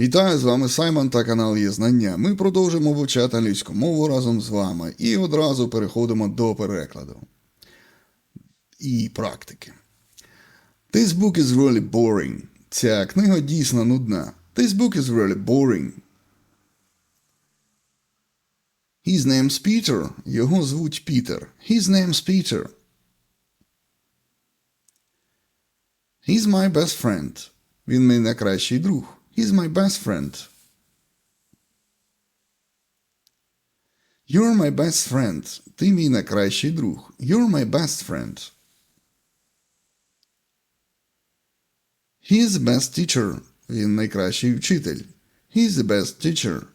Вітаю з вами Саймон та канал Є Знання. Ми продовжимо вивчати англійську мову разом з вами і одразу переходимо до перекладу і практики. This book is really boring. Ця книга дійсно нудна. This book is really boring. His name's Peter. Його звуть Пітер. His name's Peter. He's my best friend. Він мій найкращий друг. He's my best friend. You're my best friend. Ти мій найкращий друг. You're my best friend. He is the best teacher. Він найкращий вчитель. He is the best teacher.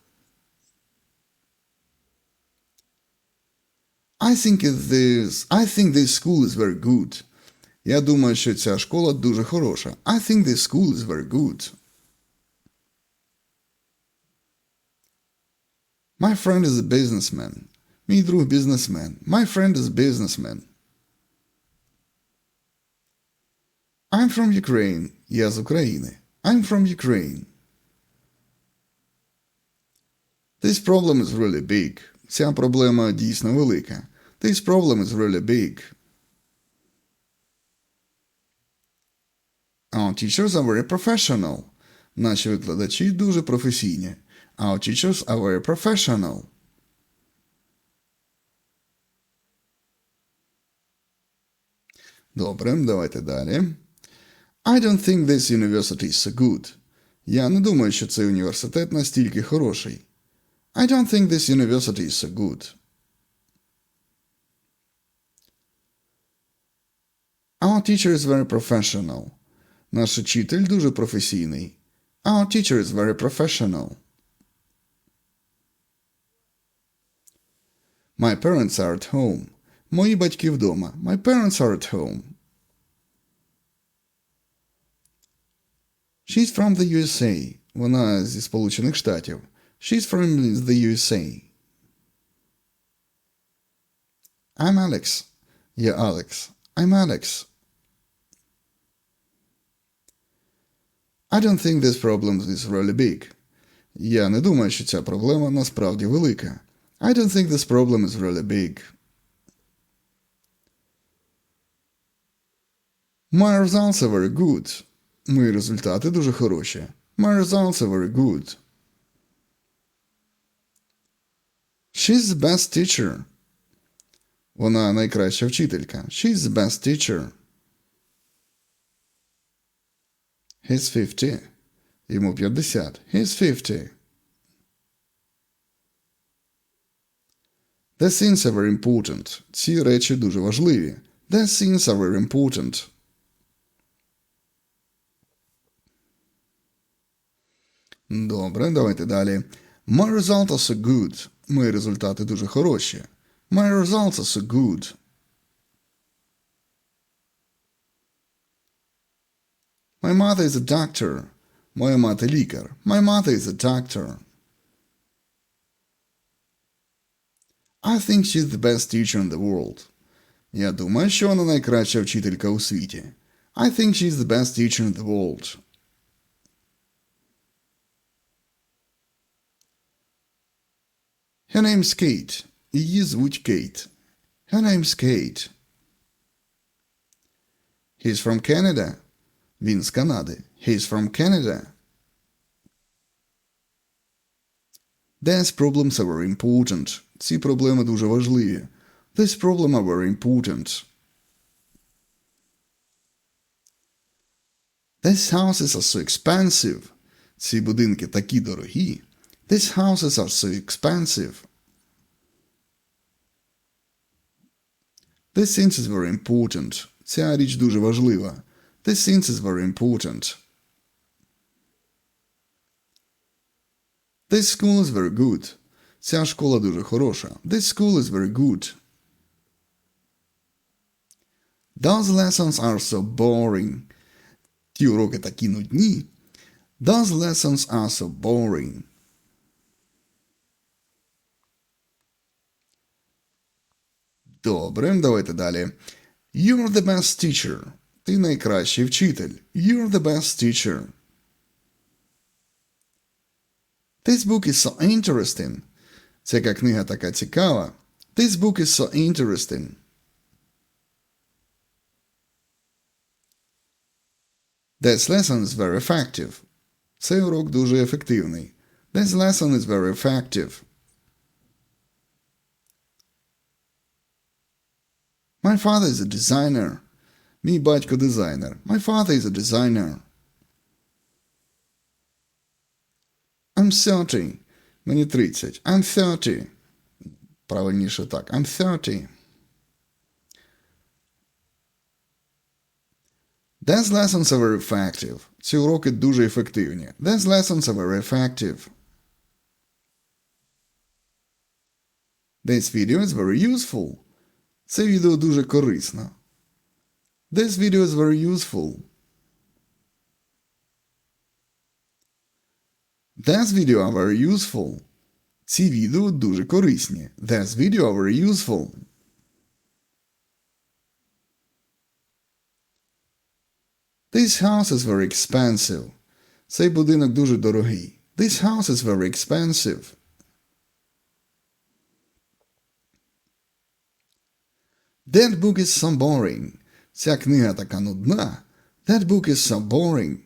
I think this, I think this school is very good. Я думаю, що ця школа дуже хороша. I think this school is very good. My friend is a businessman. Мій друг бізнесмен. My friend is a businessman. I'm from Ukraine. Я з України. I'm from Ukraine. This problem is really big. Ця проблема дійсно велика. This problem is really big. Our teachers are very professional. Наші викладачі дуже професійні. Our teachers are very professional. Добре, давайте далі. I don't think this university is so good. Я не думаю, що цей університет настільки хороший. I don't think this university is so good. Our teacher is very professional. Наш учитель дуже професійний. Our teacher is very professional. My parents are at home. Мої батьки вдома. My parents are at home. She's from the USA. Вона зі Сполучених Штатів. She's from the USA. I'm Alex. Я Алекс. I'm Alex. I don't think this problem is really big. Я не думаю, що ця проблема насправді велика. I don't think this problem is really big. My results are very good. Мої результати дуже хороші. My results are very good. She's the best teacher. Вона найкраща вчителька. She's the best teacher. He's 50. Йому 50. He's 50. The scenes are very important. Ці речі дуже важливі. The scenes are very important. Добре, давайте далі. My results are so good. Мої результати дуже хороші. My results are so good. My mother is a doctor. Моя мати лікар. My mother is a doctor. I think she's the best teacher in the world. Я думаю, що вона найкраща вчителька у світі. I think she's the best teacher in the world. Her name's Kate. Її звуть Кейт. Her name's Kate. He's from Canada. Він з Канади. He's from Canada. These problems are very important. Ці проблеми дуже важливі. These problems are very important. These houses are so expensive. Ці будинки такі дорогі. These houses are so expensive. This scene is very important. Ця річ дуже важлива. This scene is very important. This school is very good. Ця школа дуже хороша. This school is very good. Those lessons are so boring. Ті уроки такі нудні. Those lessons are so boring. Добре, давайте далі. You're the best teacher. Ти найкращий вчитель. You're the best teacher. This book is so interesting. Ця книга така цікава. This book is so interesting. This lesson is very effective. Цей урок дуже ефективний. This lesson is very effective. My father is a designer. Мій батько дизайнер. My father is a designer. I'm 30. Мені 30. I'm 30. Правильніше так. I'm 30. These lessons are very effective. Ці уроки дуже ефективні. These lessons are very effective. This video is very useful. Це відео дуже корисно. This video is very useful. This video are very useful. Ці відео дуже корисні. This video are very useful. This house is very expensive. Цей будинок дуже дорогий. This house is very expensive. That book is so boring. Ця книга така нудна. That book is so boring.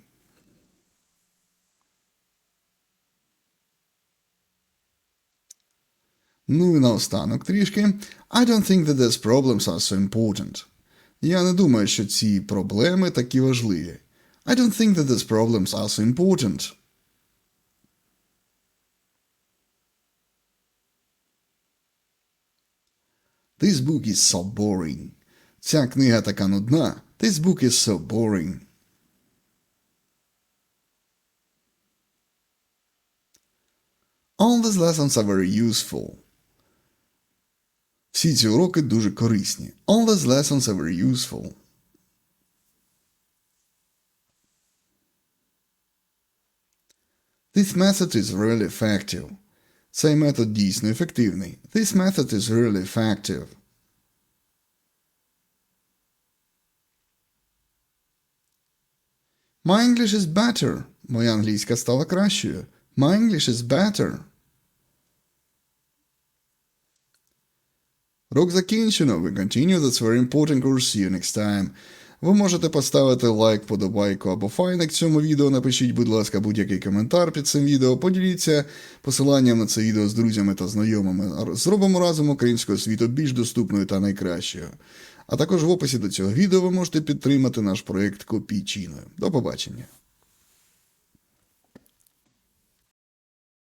Ну і наостанок трішки. I don't think that these problems are so important. Я не думаю, що ці проблеми такі важливі. I don't think that these problems are so important. This book is so boring. Ця книга така нудна. This book is so boring. All these lessons are very useful. Всі ці уроки дуже корисні. All these lessons are very useful. This method is really effective. Цей метод дійсно ефективний. This method is really effective. My English is better. Моя англійська стала кращою. My English is better. Урок закінчено. We continue this very important course. See you next time. Ви можете поставити лайк, подобайку або файник цьому відео. Напишіть, будь ласка, будь-який коментар під цим відео. Поділіться посиланням на це відео з друзями та знайомими. Зробимо разом українського світу більш доступною та найкращою. А також в описі до цього відео ви можете підтримати наш проект Копійчиною. До побачення.